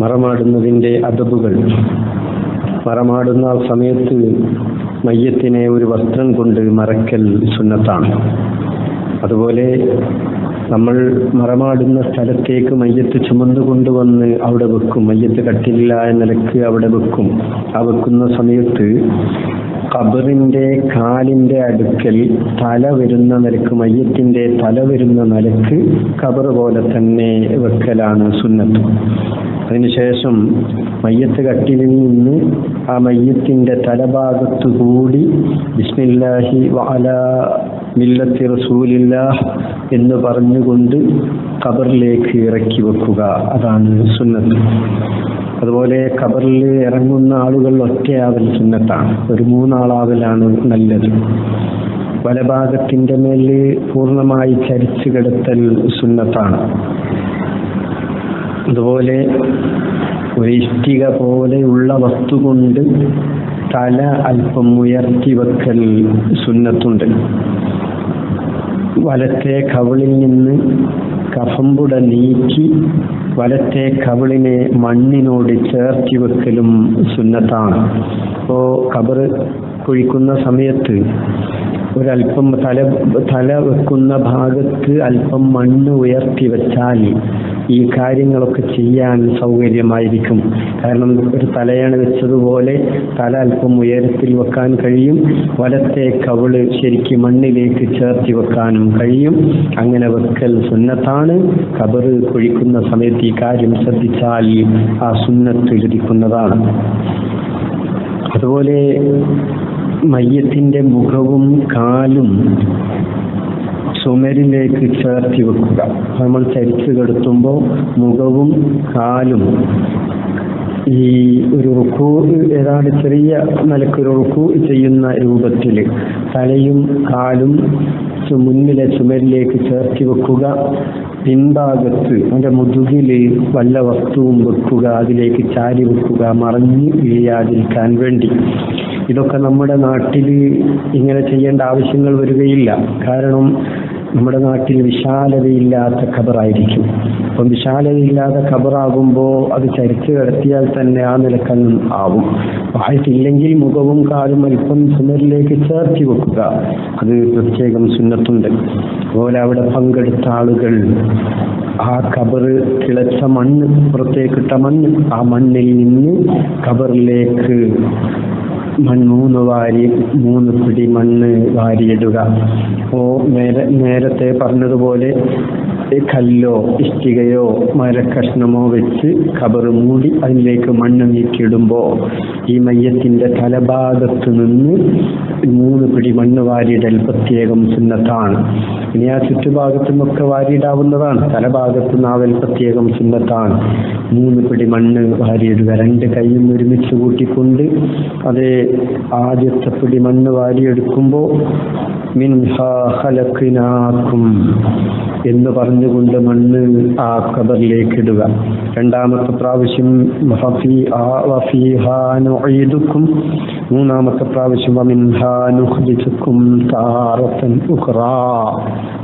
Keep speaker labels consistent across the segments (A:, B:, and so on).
A: മറമാടുന്നതിന്റെ അതബുകൾ മറമാടുന്ന സമയത്ത് മയ്യത്തിനെ ഒരു വസ്ത്രം കൊണ്ട് മറയ്ക്കൽ സുന്നത്താണ്. അതുപോലെ നമ്മൾ മറമാടുന്ന സ്ഥലത്തേക്ക് മയ്യത്ത് ചുമന്നു കൊണ്ടുവന്ന് അവിടെ വെക്കും. മയ്യത്ത് കട്ടില്ല എന്ന നിലയ്ക്ക് അവിടെ വെക്കും. ആ വെക്കുന്ന സമയത്ത് ഖബറിന്റെ കാലിന്റെ അടുക്കൽ തല വരുന്ന നിലയ്ക്ക് മയ്യത്തിന്റെ തല വരുന്ന നിലയ്ക്ക് ഖബർ പോലെ തന്നെ വെക്കലാണ് സുന്നത്ത്. അതിനുശേഷം മയ്യത്ത് കട്ടിലിൽ നിന്ന് ആ മയ്യത്തിന്റെ തലഭാഗത്തു കൂടി ബിസ്മില്ലാഹി വഅല മില്ലത്തി റസൂലില്ല എന്ന് പറഞ്ഞുകൊണ്ട് കബറിലേക്ക് ഇറക്കി വെക്കുക. അതാണ് സുന്നത്ത്. അതുപോലെ ഖബറിൽ ഇറങ്ങുന്ന ആളുകൾ ഒറ്റയാവൽ സുന്നത്താണ്. ഒരു മൂന്നാളാവലാണ് നല്ലത്. വലഭാഗത്തിന്റെ മേൽ പൂർണമായി ചരിച്ചു കിടത്തൽ സുന്നത്താണ്. അതുപോലെ ഒരു ഇഷ്ടിക പോലെയുള്ള വസ്തു കൊണ്ട് തല അല്പം ഉയർത്തി വെക്കൽ സുന്നത്തുണ്ട്. വലത്തെ കവിളിൽ നിന്ന് കഫമ്പുട നീക്കി വലത്തെ കവിളിനെ മണ്ണിനോട് ചേർത്തി വെക്കലും സുന്നത്താണ്. അപ്പോൾ കബർ കുഴിക്കുന്ന സമയത്ത് ഒരല്പം തല തല വെക്കുന്ന ഭാഗത്ത് അല്പം മണ്ണ് ഉയർത്തി വെച്ചാൽ ഈ കാര്യങ്ങളൊക്കെ ചെയ്യാൻ സൗകര്യമായിരിക്കും. കാരണം ഒരു തലയാണ് വെച്ചതുപോലെ തല അല്പം ഉയരത്തിൽ വെക്കാൻ കഴിയും. വലത്തെ കവിൾ ശരിക്ക് മണ്ണിലേക്ക് ചേർത്തി വെക്കാനും കഴിയും. അങ്ങനെ വെക്കൽ സുന്നത്താണ്. കബറ് കുഴിക്കുന്ന സമയത്ത് ഈ കാര്യം ശ്രദ്ധിച്ചാൽ ആ സുന്നത്ത് ലഭിക്കുന്നതാണ് അതുപോലെ മയ്യത്തിന്റെ മുഖവും കാലും ചുമരിലേക്ക് ചേർത്തി വെക്കുക. നമ്മൾ ചരിച്ചു കെടുത്തുമ്പോൾ മുഖവും കാലും ഈ ഒരു റുക്കു ഏതാണ്ട് ചെറിയ നിലക്കൊരു റുക്കു ചെയ്യുന്ന രൂപത്തിൽ തലയും കാലും മുന്നിലെ ചുമരിലേക്ക് ചേർത്തി വെക്കുക. പിൻഭാഗത്ത് അതിന്റെ മുതുകിൽ വല്ല വസ്തുവും വെക്കുക. അതിലേക്ക് ചാരി വെക്കുക. മറഞ്ഞ് വീഴാതിരിക്കാൻ വേണ്ടി. ഇതൊക്കെ നമ്മുടെ നാട്ടിൽ ഇങ്ങനെ ചെയ്യേണ്ട ആവശ്യങ്ങൾ വരികയില്ല. കാരണം നമ്മുടെ നാട്ടിൽ വിശാലതയില്ലാത്ത ഖബറായിരിക്കും. അപ്പം വിശാലതയില്ലാത്ത ഖബറാകുമ്പോൾ അത് ചരിച്ചു കിടത്തിയാൽ തന്നെ ആ നിലക്കങ്ങ് ആവും. ആയിട്ടില്ലെങ്കിൽ മുഖവും കാലും അല്പം ചുമരിലേക്ക് ചേർത്തി വെക്കുക. അത് പ്രത്യേകം സുന്നത്തുണ്ട്. അതുപോലെ അവിടെ പങ്കെടുത്ത ആളുകൾ ആ കബറ് കിളച്ച മണ്ണ് പുറത്തേക്കിട്ട മണ്ണ് ആ മണ്ണിൽ നിന്ന് കബറിലേക്ക് മണ്ണ് മൂന്ന് വാരി മൂന്ന് പിടി മണ്ണ് വാരിയിടുക. ഓ നേരെ നേരത്തെ പറഞ്ഞതുപോലെ കല്ലോ ഇഷ്ടികയോ മരക്കഷ്ണമോ വെച്ച് കബറ് മൂടി അതിലേക്ക് മണ്ണ് നീക്കിയിടുമ്പോൾ ഈ മയ്യത്തിന്റെ തലഭാഗത്ത് നിന്ന് മൂന്ന് പിടി മണ്ണ് വാരിയിടൽ പ്രത്യേകം സുന്നത്താണ്. ഇനി ആ ചുറ്റുഭാഗത്തു നിന്നൊക്കെ വാരിയിടാവുന്നതാണ്. തലഭാഗത്ത് നാവൽ പ്രത്യേകം സുന്നത്താണ്. മൂന്ന് പിടി മണ്ണ് വാരിയിടുക. രണ്ട് കൈയും ഒരുമിച്ച് കൂട്ടിക്കൊണ്ട് അതേ ആദ്യത്തെ പിടി മണ്ണ് വാരിയെടുക്കുമ്പോൾ മിൻഹാ എന്ന് പറഞ്ഞുകൊണ്ട് മണ്ണ് ആ ഖബറിലേക്ക് ഇടുക രണ്ടാമത്തെ പ്രാവശ്യം മൂന്നാമത്തെ പ്രാവശ്യം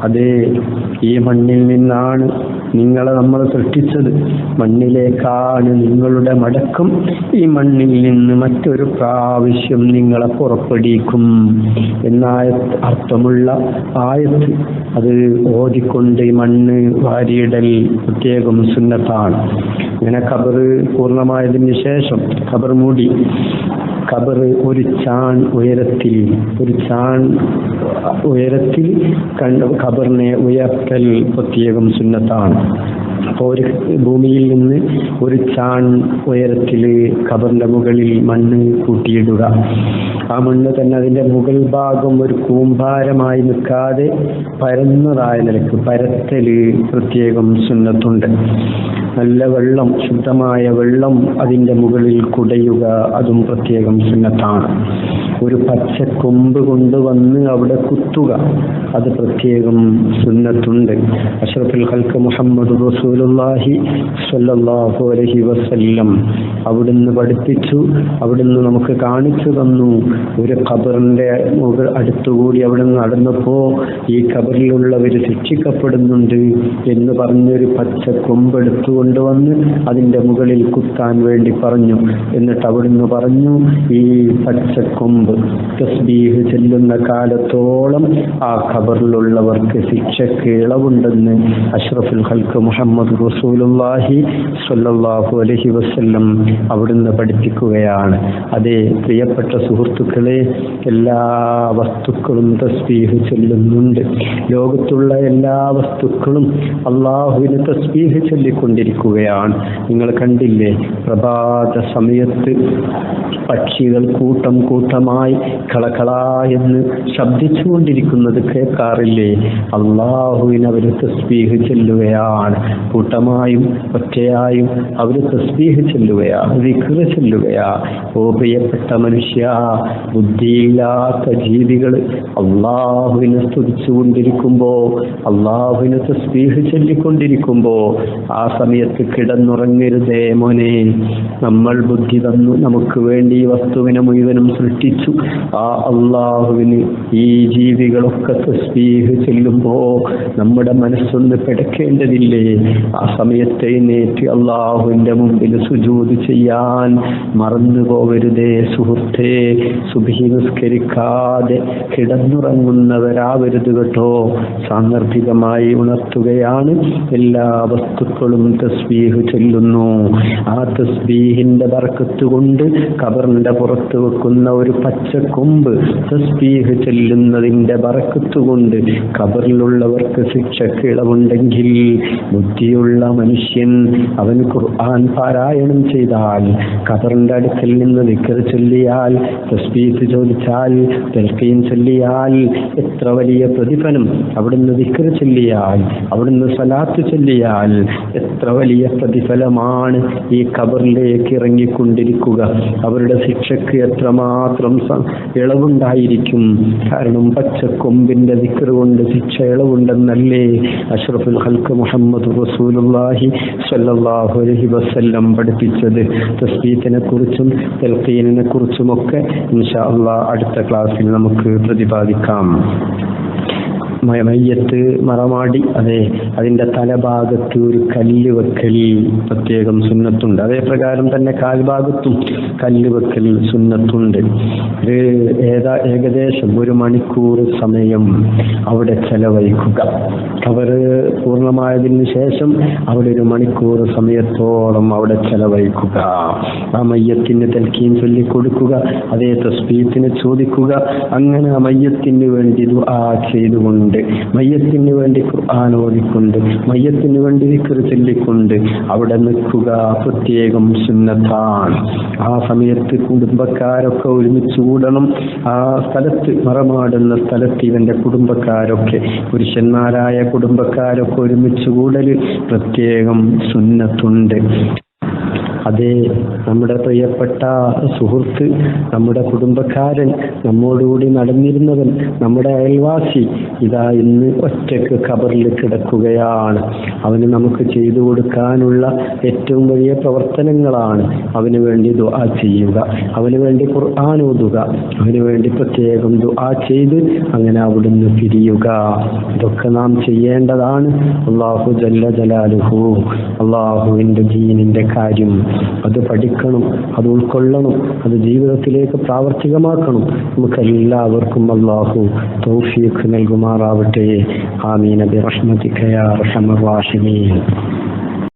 A: അതേ ഈ മണ്ണിൽ നിന്നാണ് നിങ്ങളെ നമ്മൾ സൃഷ്ടിച്ചത്. മണ്ണിലേക്കാണ് നിങ്ങളുടെ മടക്കം. ഈ മണ്ണിൽ നിന്ന് മറ്റൊരു പ്രാവശ്യം നിങ്ങളെ പുറപ്പെടിക്കും എന്നായ അർത്ഥമുള്ള ആയത്ത്. അത് ഓതിക്കൊണ്ട് മണ്ണ് വാരിയിടൽ പ്രത്യേകം സുന്നത്താണ്. അങ്ങനെ ഖബർ പൂർണമായതിന് ശേഷം ഖബർ മൂടി. ഖബർ ഒരു ചാൺ ഉയരത്തിൽ ഒരു ചാൺ ഉയരത്തിൽ ഖബറിനെ ഉയർത്തൽ പ്രത്യേകം സുന്നത്താണ്. അപ്പോൾ ഒരു ഭൂമിയിൽ നിന്ന് ഒരു ചാൺ ഉയരത്തിൽ ഖബറിന്റെ മുകളിൽ മണ്ണ് കൂട്ടിയിടുക. ആ മണ്ണ് തന്നെ അതിന്റെ മുകൾ ഭാഗം ഒരു കൂമ്പാരമായി നിൽക്കാതെ പരന്നതായ നിലയ്ക്ക് പരത്തൽ പ്രത്യേകം സുന്നത്തുണ്ട്. നല്ല വെള്ളം ശുദ്ധമായ വെള്ളം അതിന്റെ മുകളിൽ കുടയുക അതും പ്രത്യേകം സുന്നത്താണ്. ഒരു പച്ച പച്ചക്കൊമ്പ് കൊണ്ടുവന്ന് അവിടെ കുത്തുക. അത് പ്രത്യേകം സുന്നത്തുണ്ട്. അഷ്റഫുൽ ഖൽക്ക് മുഹമ്മദ് റസൂലുള്ളാഹി സ്വല്ലല്ലാഹു അലൈഹി വസല്ലം അവിടുന്ന് പഠിപ്പിച്ചു. അവിടുന്ന് നമുക്ക് കാണിച്ചു തന്നു. ഒരു ഖബറിന്റെ മുകൾ അടുത്തുകൂടി അവിടെ നടന്നപ്പോ ഈ ഖബറിലുള്ളവർ ശിക്ഷിക്കപ്പെടുന്നുണ്ട് എന്ന് പറഞ്ഞൊരു പച്ച കൊമ്പെടുത്തു കൊണ്ടുവന്ന് അതിന്റെ മുകളിൽ കുത്താൻ വേണ്ടി പറഞ്ഞു. എന്നിട്ട് അവിടുന്ന് പറഞ്ഞു ഈ പച്ചക്കൊമ്പ് തസ്ബീഹ് ചെല്ലുന്ന കാലത്തോളം ആ ഖബറിലുള്ളവർക്ക് ശിക്ഷയ്ക്ക് ഇളവുണ്ടെന്ന് അഷ്റഫുൽ ഖൽക്ക് മുഹമ്മദ് റസൂലുല്ലാഹി സ്വല്ലല്ലാഹു അലഹി വസ്ല്ലം അവിടുന്ന് പഠിപ്പിക്കുകയാണ്. അതെ പ്രിയപ്പെട്ട സുഹൃത്തുക്കളെ എല്ലാ വസ്തുക്കളും തസ്ബീഹ് ചൊല്ലുന്നുണ്ട്. ലോകത്തുള്ള എല്ലാ വസ്തുക്കളും അള്ളാഹുവിന് തസ്ബീഹ് ചൊല്ലിക്കൊണ്ടിരിക്കുകയാണ്. നിങ്ങൾ കണ്ടില്ലേ പ്രഭാത സമയത്ത് പക്ഷികൾ കൂട്ടം കൂട്ടമായി കളകള എന്ന് ശബ്ദിച്ചുകൊണ്ടിരിക്കുന്നത് കേൾക്കാറില്ലേ അള്ളാഹുവിന് അവർ തസ്ബീഹ് ചെല്ലുകയാണ്. കൂട്ടമായും ഒറ്റയായും അവർ തസ്ബീഹ് ചെല്ലുകയാ വിക്ര ചെല്ലുകയാ ഓ പ്രിയപ്പെട്ട മനുഷ്യ ബുദ്ധിയില്ലാത്ത ജീവികൾ അള്ളാഹുവിനെ സ്തുതിച്ചുകൊണ്ടിരിക്കുമ്പോ അള്ളാഹുവിനെ തസ്ബീഹ് ചൊല്ലിക്കൊണ്ടിരിക്കുമ്പോ ആ സമയത്ത് കിടന്നുറങ്ങരുതേ മോനെ. നമ്മൾ ബുദ്ധി തന്നു നമുക്ക് വേണ്ടി വസ്തുവിനെ മുഴുവനും സൃഷ്ടിച്ചു. ആ അള്ളാഹുവിന് ഈ ജീവികളൊക്കെ തസ്ബീഹ് ചെല്ലുമ്പോ നമ്മുടെ മനസ്സൊന്ന് പിടക്കേണ്ടതില്ലേ? ആ സമയത്തെ നേറ്റ് അള്ളാഹുവിന്റെ മുമ്പിൽ സുജൂത് ചെയ്യാൻ മറന്നു പോകരുതേ സുഹൃത്തേ. സുഭീ നിസ്കരിക്കാതെ കിടന്നുറങ്ങുന്നവരാവരുത് കേട്ടോ. സാന്ദർഭികമായി ഉണർത്തുകയാണ്. എല്ലാ വസ്തുക്കളും തസ്ബീഹ് ചൊല്ലുന്നു. ആ തസ്ബീഹിന്റെ കൊണ്ട് കബറിന്റെ പുറത്ത് വെക്കുന്ന ഒരു പച്ചക്കൊമ്പ് തസ്ബീഹ് ചെല്ലുന്നതിന്റെ ബറക്കത്ത് കൊണ്ട് കബറിലുള്ളവർക്ക് ശിക്ഷക്ക് ഇളവുണ്ടെങ്കിൽ ബുദ്ധിയുള്ള മനുഷ്യൻ അവൻ ഖുർആൻ പാരായണം ചെയ്താൽ കബറിന്റെ അടുക്കൽ നിന്ന് നിക്കർ ചൊല്ലിയാൽ തസ്ബീത്ത് ചോദിച്ചാൽ തെൽക്കയും ചൊല്ലിയാൽ എത്ര വലിയ പ്രതിഫലം അവിടുന്ന് ദിക്കർ ചൊല്ലിയാൽ അവിടുന്ന് സലാത്ത് ചൊല്ലിയാൽ എത്ര വലിയ പ്രതിഫലമാണ് ഈ കബറിലേക്ക് ഇറങ്ങിക്കൊണ്ടിരിക്കുക. അവരുടെ ശിക്ഷക്ക് എത്രമാത്രം ഇളവുണ്ടായിരിക്കും. കാരണം പച്ചക്കൊമ്പിന്റെ ദിക്കർ കൊണ്ട് ശിക്ഷ ഇളവുണ്ടെന്നല്ലേ അഷ്റഫുൽ ഹൽക്ക് മുഹമ്മദ് റസൂലുള്ളാഹി സ്വല്ലല്ലാഹു അലൈഹി വസല്ലം പഠിപ്പിച്ചത്. തസ്ബീത്തിനെ കുറിച്ചും തെൽക്കീനിനെ കുറിച്ചുമൊക്കെ ഇൻഷാ അള്ളാഹ് അടുത്ത ക്ലാസ്സിൽ നമുക്ക് പ്രതിപാദിക്കാം. മയ്യത്ത് മറമാടി. അതെ അതിന്റെ തലഭാഗത്ത് ഒരു കല്ല് വെക്കൽ പ്രത്യേകം സുന്നത്തുണ്ട്. അതേ പ്രകാരം തന്നെ കാൽഭാഗത്തും കല്ല് വെക്കൽ സുന്നത്തുണ്ട്. ഏതാ ഏകദേശം ഒരു മണിക്കൂർ സമയം അവിടെ ചെലവഴിക്കുക. അവർ പൂർണമായതിനു ശേഷം അവിടെ ഒരു മണിക്കൂർ സമയത്തോളം അവിടെ ചെലവഴിക്കുക. ആ മയ്യത്തിന് തൽക്കീം ചൊല്ലിക്കൊടുക്കുക അതേ തസ്ബീത്തിന് ചോദിക്കുക. അങ്ങനെ ആ മയ്യത്തിന് വേണ്ടി ദുആ ചെയ്തുകൊണ്ട് മയ്യത്തിന് വേണ്ടി ഖുർആൻ ഓടിക്കൊണ്ട് മയ്യത്തിന് വേണ്ടി ചൊല്ലിക്കൊണ്ട് അവിടെ നിൽക്കുക പ്രത്യേകം സുന്നത്താണ്. ആ സമയത്ത് കുടുംബക്കാരൊക്കെ ഒരുമിച്ച് കൂടണം. ആ സ്ഥലത്ത് മറമാടുന്ന സ്ഥലത്ത് ഇവന്റെ കുടുംബക്കാരൊക്കെ പുരുഷന്മാരായ കുടുംബക്കാരൊക്കെ ഒരുമിച്ച് കൂടൽ പ്രത്യേകം സുന്നത്തുണ്ട്. അതെ നമ്മുടെ പ്രിയപ്പെട്ട സുഹൃത്ത് നമ്മുടെ കുടുംബക്കാരൻ നമ്മോടുകൂടി നടന്നിരുന്നവൻ നമ്മുടെ അയൽവാസി ഇതാ ഇന്ന് ഒറ്റയ്ക്ക് ഖബറിൽ കിടക്കുകയാണ്. അവന് നമുക്ക് ചെയ്തു കൊടുക്കാനുള്ള ഏറ്റവും വലിയ പ്രവർത്തനങ്ങളാണ് അവന് വേണ്ടി ദുആ ചെയ്യുക. അവന് വേണ്ടി ഖുർആൻ ഓതുക. അവന് വേണ്ടി പ്രത്യേകം ദുആ ചെയ്ത് അങ്ങനെ അവിടുന്ന് പിരിയുക. ഇതൊക്കെ നാം ചെയ്യേണ്ടതാണ്. അള്ളാഹു ജല്ല ജലാലുഹു. അള്ളാഹുവിന്റെ ദീനിന്റെ കാര്യം അത് പഠിക്കണം അത് ഉൾക്കൊള്ളണം അത് ജീവിതത്തിലേക്ക് പ്രാവർത്തികമാക്കണം. നമുക്ക് എല്ലാവർക്കും അള്ളാഹു തൗഫീഖ് നൽകുമാറാവട്ടെ. ആമീൻ. ബിറഹ്മതിക യാ അർഹമർ